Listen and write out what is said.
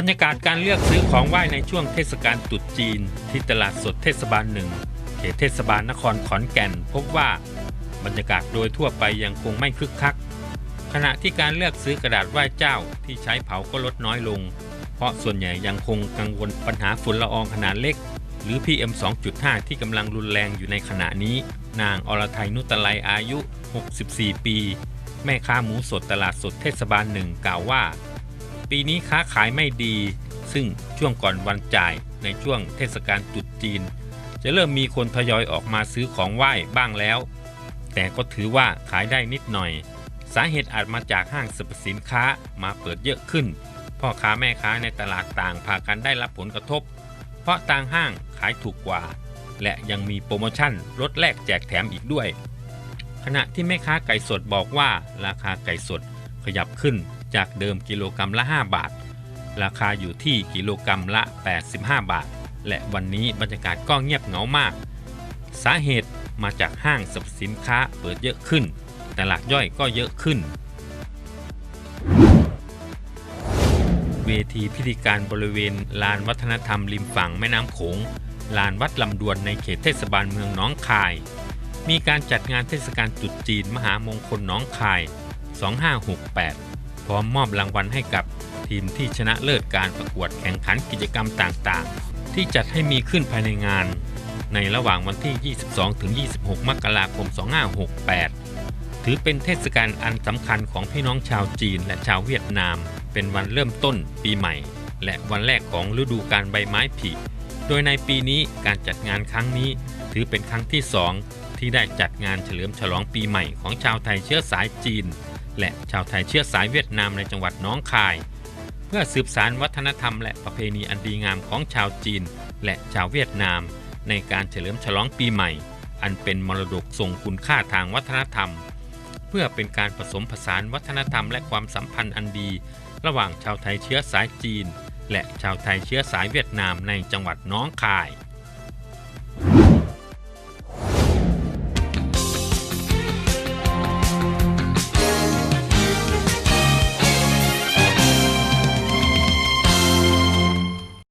รรยากาศการเลือกซื้อของไหว้ในช่วงเทศกาลตรุษจีน ที่ตลาดสดเทศบาลหนึ่งเขตเทศบาลนครขอนแก่น พบว่าบรรยากาศโดยทั่วไปยังคงไม่คึกคัก ขณะที่การเลือกซื้อกระดาษไหว้เจ้าที่ใช้เผาก็ลดน้อยลง เพราะส่วนใหญ่ยังคงกังวลปัญหาฝุ่นละอองขนาดเล็ก หรือ PM 2.5 ที่กำลังรุนแรงอยู่ในขณะนี้ นางอรไทยนุตไลอายุ 64 ปี แม่ค้าหมูสดตลาดสดเทศบาลหนึ่งกล่าวว่า ปีนี้ค้าขายไม่ดี ซึ่งช่วงก่อนวันจ่ายในช่วงเทศกาลตรุษจีน จะเริ่มมีคนทยอยออกมาซื้อของไหว้บ้างแล้ว แต่ก็ถือว่าขายได้นิดหน่อย สาเหตุอาจมาจากห้างสรรพสินค้ามาเปิดเยอะขึ้น พ่อค้าแม่ค้าในตลาดต่างพากันได้รับผลกระทบ เพราะต่างห้างขายถูกกว่า และยังมีโปรโมชั่นลดแลกแจกแถมอีกด้วย ขณะที่แม่ค้าไก่สดบอกว่าราคาไก่สดขยับขึ้น จากเดิมกิโลกรรัมละ 5 บาท ราคาอยู่ที่กิโลกรรัมละ 85 บาท และวันนี้บรรยากาศก็เงียบเหงามาก สาเหตุมาจากห้างสรรพสินค้าเปิดเยอะขึ้น ตลาดย่อยก็เยอะขึ้น เวทีพิธีการบริเวณลานวัฒนธรรมริมฝั่งแม่น้ำโขงลานวัดลำดวนในเขตเทศบาลเมืองหนองคาย มีการจัดงานเทศกาลตรุษจีนมหามงคลหนองคาย 2568 ร้อมมอบรางวัลให้กับทีมที่ชนะเลิศการประกวดแข่งขันกิจกรรมต่างๆ ที่จัดให้มีขึ้นภายในงาน ในระหว่างวันที่ 22-26 มกราคม 2568 ถือเป็นเทศกาลอันสำคัญของพี่น้องชาวจีนและชาวเวียดนาม เป็นวันเริ่มต้นปีใหม่ และวันแรกของฤดูการใบไม้ผลิโดยในปีนี้การจัดงานครั้งนี้ ถือเป็นครั้งที่สองที่ได้จัดงานเฉลิมฉลองปีใหม่ของชาวไทยเชื้อสายจีน และชาวไทยเชื้อสายเวียดนามในจังหวัดน้องคาย เพื่อสืบสานวัฒนธรรมและประเพณีอันดีงามของชาวจีน และชาวเวียดนาม ในการเฉลิมฉลองปีใหม่ อันเป็นมรดกทรงคุณค่าทางวัฒนธรรม เพื่อเป็นการผสมผสานวัฒนธรรมและความสัมพันธ์อันดี ระหว่างชาวไทยเชื้อสายจีน และชาวไทยเชื้อสายเวียดนามในจังหวัดน้องคาย